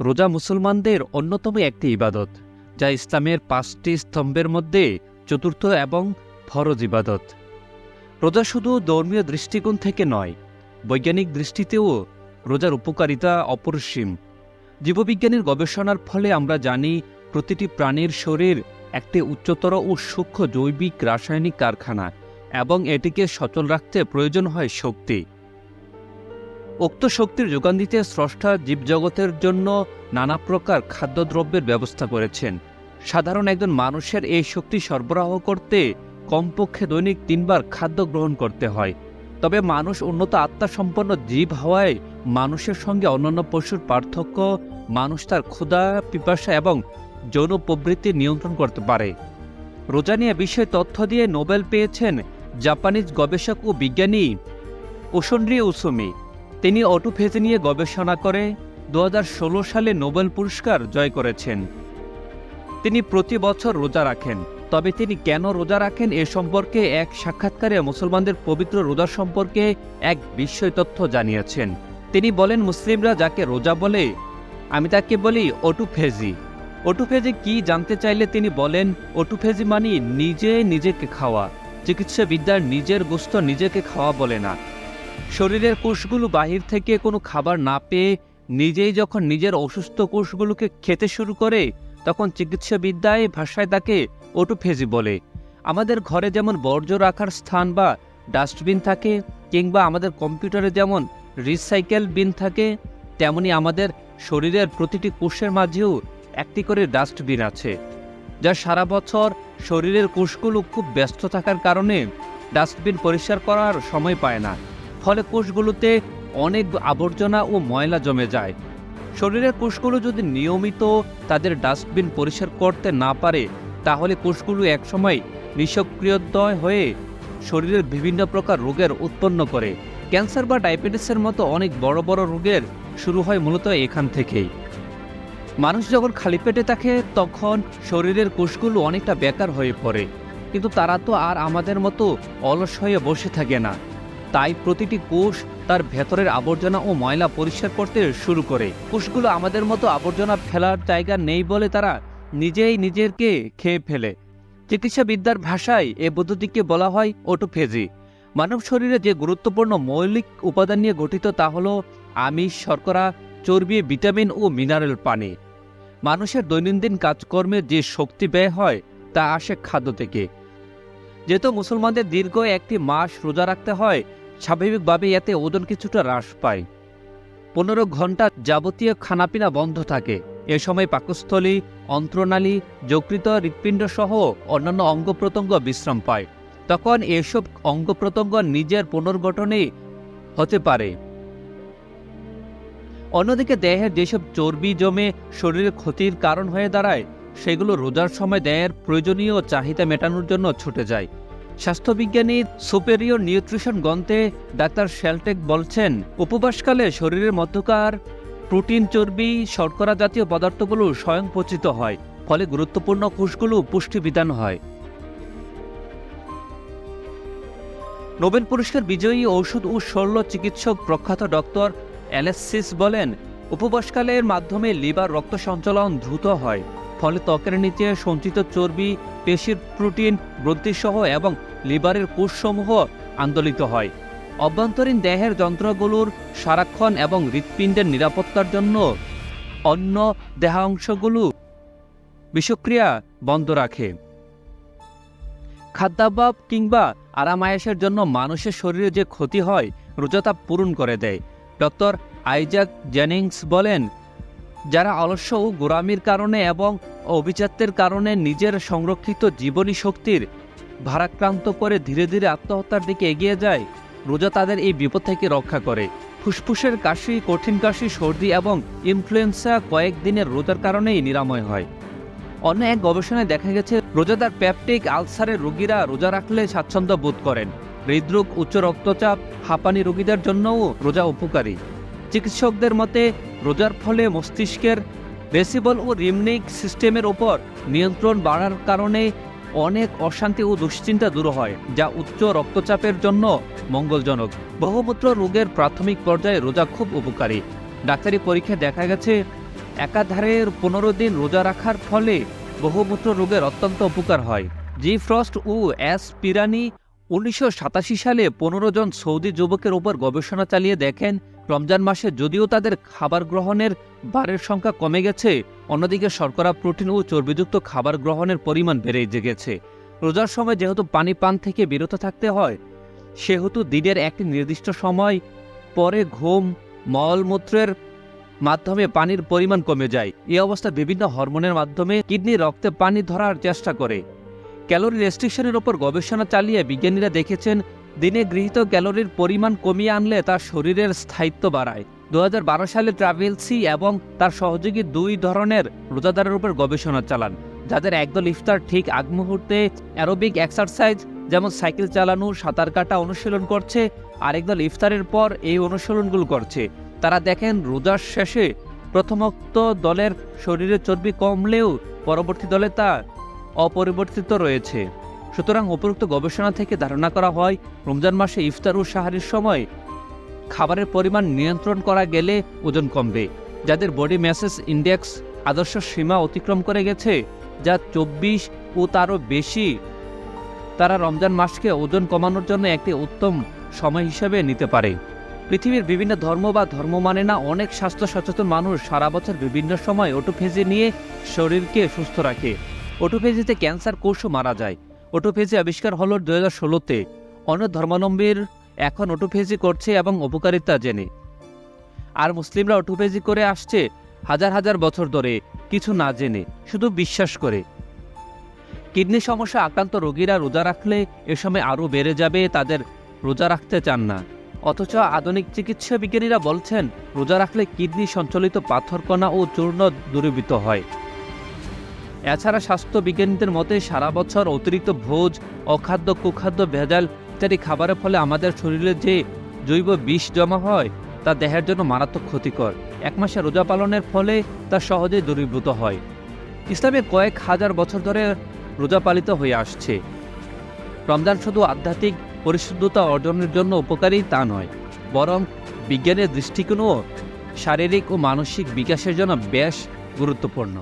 রোজা মুসলমানদের অন্যতম একটি ইবাদত, যা ইসলামের পাঁচটি স্তম্ভের মধ্যে চতুর্থ এবং ফরজ ইবাদত। রোজা শুধু ধর্মীয় দৃষ্টিকোণ থেকে নয়, বৈজ্ঞানিক দৃষ্টিতেও রোজার উপকারিতা অপরিসীম। জীববিজ্ঞানীর গবেষণার ফলে আমরা জানি, প্রতিটি প্রাণীর শরীর একটি উচ্চতর ও সূক্ষ্ম জৈবিক রাসায়নিক কারখানা এবং এটিকে সচল রাখতে প্রয়োজন হয় শক্তি। উক্ত শক্তির যোগান দিতে স্রষ্টা জীবজগতের জন্য নানা প্রকার খাদ্যদ্রব্যের ব্যবস্থা করেছেন। সাধারণ একজন মানুষের এই শক্তি সরবরাহ করতে কমপক্ষে দৈনিক তিনবার খাদ্য গ্রহণ করতে হয়। তবে মানুষ উন্নত আত্মাসম্পন্ন জীব হওয়ায় মানুষের সঙ্গে অন্যান্য পশুর পার্থক্য, মানুষ তার ক্ষুধা, পিপাসা এবং যৌন প্রবৃত্তি নিয়ন্ত্রণ করতে পারে। রোজা নিয়ে বিষয়ে তথ্য দিয়ে নোবেল পেয়েছেন জাপানিজ গবেষক ও বিজ্ঞানী ওশনরি উসুমি তিনি অটোফেজি নিয়ে গবেষণা করে দু হাজার ষোলো সালে নোবেল পুরস্কার জয় করেছেন। তিনি প্রতি বছর রোজা রাখেন, তবে তিনি কেন রোজা রাখেন এ সম্পর্কে এক সাক্ষাৎকারে মুসলমানদের পবিত্র রোজা সম্পর্কে এক বিস্ময় তথ্য জানিয়েছেন। তিনি বলেন, মুসলিমরা যাকে রোজা বলে, আমি তাকে বলি অটুফেজি অটুফেজি কি জানতে চাইলে তিনি বলেন অটুফেজি মানি নিজে নিজেকে খাওয়া। চিকিৎসাবিদ্যার নিজের গোস্ত নিজেকে খাওয়া বলে না। শরীরের কোষগুলো বাহির থেকে কোনো খাবার না পেয়ে নিজেই যখন নিজের অসুস্থ কোষগুলোকে খেতে শুরু করে, তখন চিকিৎসা বিদ্যায় ভাষায় তাকে অটোফেজি বলে। আমাদের ঘরে যেমন বর্জ্য রাখার স্থান বা ডাস্টবিন থাকে, কিংবা আমাদের কম্পিউটারে যেমন রিসাইকেল বিন থাকে, তেমনি আমাদের শরীরের প্রতিটি কোষের মাঝেও একটি করে ডাস্টবিন আছে, যা সারা বছর শরীরের কোষগুলো খুব ব্যস্ত থাকার কারণে ডাস্টবিন পরিষ্কার করার সময় পায় না। ফলে কোষগুলোতে অনেক আবর্জনা ও ময়লা জমে যায়। শরীরের কোষগুলো যদি নিয়মিত তাদের ডাস্টবিন পরিষ্কার করতে না পারে, তাহলে কোষগুলো একসময় নিষ্ক্রিয়দয় হয়ে শরীরের বিভিন্ন প্রকার রোগের উৎপন্ন করে। ক্যান্সার বা ডায়াবেটিসের মতো অনেক বড় বড় রোগের শুরু হয় মূলত এখান থেকেই। মানুষ যখন খালি পেটে থাকে, তখন শরীরের কোষগুলো অনেকটা বেকার হয়ে পড়ে। কিন্তু তারা তো আর আমাদের মতো অলস হয়ে বসে থাকে না। তাই প্রতিটি কোষ তার ভেতরের আবর্জনা ও ময়লা পরিষ্কার করতে শুরু করে। কোষগুলো আমাদের মতো আবর্জনা ফেলার জায়গা নেই বলে তারা নিজেই নিজেরকে খেয়ে ফেলে। চিকিৎসাবিদ্যার ভাষায় এ পদ্ধতিকে বলা হয় ওটোফেজি মানব শরীরে যে গুরুত্বপূর্ণ মৌলিক উপাদান নিয়ে গঠিত তা হলো আমিষ, শর্করা, চর্বি, ভিটামিন ও মিনারেল পানি। মানুষের দৈনন্দিন কাজকর্মে যে শক্তি ব্যয় হয় তা আসে খাদ্য থেকে। যেহেতু মুসলমানদের দীর্ঘ একটি মাস রোজা রাখতে হয় স্বাভাবিকভাবে এতে ওজন কিছুটা হ্রাস পায়। পনেরো ঘণ্টা যাবতীয় খানাপিনা বন্ধ থাকে। এ সময় পাকস্থলী, অন্ত্রনালী, যকৃত হৃৎপিণ্ড সহ অন্যান্য অঙ্গ প্রত্যঙ্গ বিশ্রাম পায়। তখন এসব অঙ্গ প্রত্যঙ্গ নিজের পুনর্গঠনে হতে পারে। অন্যদিকে দেহের যেসব চর্বি জমে শরীরে ক্ষতির কারণ হয়ে দাঁড়ায়, সেগুলো রোজার সময় দেহের প্রয়োজনীয় চাহিদা মেটানোর জন্য ছুটে যায়। স্বাস্থ্যবিজ্ঞানী সুপেরিয়র নিউট্রিশন গ্রন্থে ডাক্তার শেলটেক বলছেন, উপবাসকালে শরীরের মধ্যকার প্রোটিন চর্বি, শর্করা জাতীয় পদার্থগুলো স্বয়ংপচিত হয়, ফলে গুরুত্বপূর্ণ কোষগুলো পুষ্টিবিধান হয়। নোবেল পুরস্কার বিজয়ী ঔষধ ও শল্য চিকিৎসক প্রখ্যাত ডক্টর অ্যালেসিস বলেন, উপবাসকালের মাধ্যমে লিভার রক্ত সঞ্চালন দ্রুত হয়, ফলে ত্বকের নিচে সঞ্চিত চর্বি পেশির প্রোটিন, গ্রন্থিসহ এবং লিভারের কোষসমূহ আন্দোলিত হয়। অভ্যন্তরীণ দেহের যন্ত্রগুলোর সারাক্ষণ এবং হৃৎপিণ্ডের নিরাপত্তার জন্য অন্য দেহাংশগুলো বিষক্রিয়া বন্ধ রাখে। খাদ্যাভাব কিংবা আরামায়াসের জন্য মানুষের শরীরে যে ক্ষতি হয়, রোজা তা পূরণ করে দেয়। ডক্টর আইজাক জেনিংস বলেন যারা অলস্য ও গোরামির কারণে এবং অভিজাত্যের কারণে নিজের সংরক্ষিত জীবনী শক্তির ভারাক্রান্ত করে ধীরে ধীরে আত্মহত্যার দিকে এগিয়ে যায়, রোজা তাদের এই বিপদ থেকে রক্ষা করে। ফুসফুসের কাশি, কঠিন কাশি, সর্দি এবং ইনফ্লুয়েঞ্জা কয়েকদিনের রোজার কারণেই নিরাময় হয়। অন্য এক গবেষণায় দেখা গেছে, রোজাদার প্যাপটিক আলসারের রোগীরা রোজা রাখলে স্বাচ্ছন্দ্য বোধ করেন। হৃদরোগ, উচ্চ রক্তচাপ, হাঁপানি রোগীদের জন্যও রোজা উপকারী। চিকিৎসকদের মতে রোজার ফলে মস্তিষ্কের রেসিবল ও রিমনিক সিস্টেমের ওপর নিয়ন্ত্রণ বাড়ার কারণে অনেক অশান্তি ও দুশ্চিন্তা দূর হয়, যা উচ্চ রক্তচাপের জন্য মঙ্গলজনক। বহুমূত্র রোগের প্রাথমিক পর্যায়ে রোজা খুব উপকারী। ডাক্তারি পরীক্ষায় দেখা গেছে, একাধারে পনেরো দিন রোজা রাখার ফলে বহুমূত্র রোগের অত্যন্ত উপকার হয়। জি ফ্রস্ট ও এস পিরানি উনিশশো সাতাশি সালে পনেরো জন সৌদি যুবকের উপর গবেষণা চালিয়ে দেখেন, রমজান মাসে যদিও তাদের খাবার গ্রহণের বারের সংখ্যা কমে গেছে, অন্যদিকে শর্করা, প্রোটিন ও চর্বিযুক্ত খাবার গ্রহণের পরিমাণ বেড়ে গেছে রোজার সময় যেহেতু পানি পান থেকে বিরত থাকতে হয়, সেহেতু দিনের একটি নির্দিষ্ট সময় পরে ঘুম মলমূত্রের মাধ্যমে পানির পরিমাণ কমে যায়। এই অবস্থা বিভিন্ন হরমোনের মাধ্যমে কিডনি, রক্তে পানি ধরার চেষ্টা করে। ক্যালোরি রেস্ট্রিকশনের ওপর গবেষণা চালিয়ে বিজ্ঞানীরা দেখেছেন, দিনে গৃহীত ক্যালোরির পরিমাণ কমিয়ে আনলে তার শরীরের স্থায়িত্ব বাড়ায়। দু হাজার বারো সালে ট্রাভেলসি এবং তার সহযোগী দুই ধরনের রোজাদারের উপর গবেষণা চালান, যাদের একদল ইফতার ঠিক আগ মুহূর্তে অ্যারোবিক এক্সারসাইজ, যেমন সাইকেল চালানো, সাঁতার কাটা অনুশীলন করছে আরেকদল ইফতারের পর এই অনুশীলনগুলো করছে। তারা দেখেন, রোজার শেষে প্রথমোক্ত দলের শরীরে চর্বি কমলেও পরবর্তী দলে তা অপরিবর্তিত রয়েছে। সুতরাং উপরোক্ত গবেষণা থেকে ধারণা করা হয়, রমজান মাসে ইফতার ও সাহারির সময় খাবারের পরিমাণ নিয়ন্ত্রণ করা গেলে ওজন কমবে, যাদের বডি ম্যাসেজ ইন্ডেক্স আদর্শ সীমা অতিক্রম করে গেছে, যা চব্বিশ ও তারও বেশি। তারা রমজান মাসকে ওজন কমানোর জন্য একটি উত্তম সময় হিসেবে নিতে পারে। পৃথিবীর বিভিন্ন ধর্ম বা ধর্ম মানে না, অনেক স্বাস্থ্য সচেতন মানুষ সারা বছর বিভিন্ন সময় ওটোফেজি নিয়ে শরীরকে সুস্থ রাখে। ওটোফেজিতে ক্যান্সার কোষও মারা যায়। ওটোফেজি আবিষ্কার হলো দু হাজার ষোলোতে। অন্য ধর্মাবলম্বীর এখন ওটোফেজি করছে এবং উপকারিতা জেনে। আর মুসলিমরা ওটোফেজি করে আসছে হাজার হাজার বছর ধরে, কিছু না জেনে, শুধু বিশ্বাস করে। কিডনি সমস্যা আক্রান্ত রোগীরা রোজা রাখলে এ সময় আরও বেড়ে যাবে, তাদের রোজা রাখতে চান না। অথচ আধুনিক চিকিৎসা বিজ্ঞানীরা বলছেন, রোজা রাখলে কিডনি সঞ্চালিত পাথরকণা ও চূর্ণ দূরীভূত হয়। এছাড়া স্বাস্থ্য বিজ্ঞানীদের মতে সারা বছর অতিরিক্ত ভোজ, অখাদ্য, কুখাদ্য, ভেজাল ইত্যাদি খাবারের ফলে আমাদের শরীরে যে জৈব বিষ জমা হয়, তা দেহের জন্য মারাত্মক ক্ষতিকর। এক মাসে রোজা পালনের ফলে তা সহজেই দূরীভূত হয়। ইসলামের কয়েক হাজার বছর ধরে রোজা পালিত হয়ে আসছে। রমজান শুধু আধ্যাত্মিক পরিশুদ্ধতা অর্জনের জন্য উপকারী তা নয়, বরং বিজ্ঞানের দৃষ্টিকোণও শারীরিক ও মানসিক বিকাশের জন্য বেশ গুরুত্বপূর্ণ।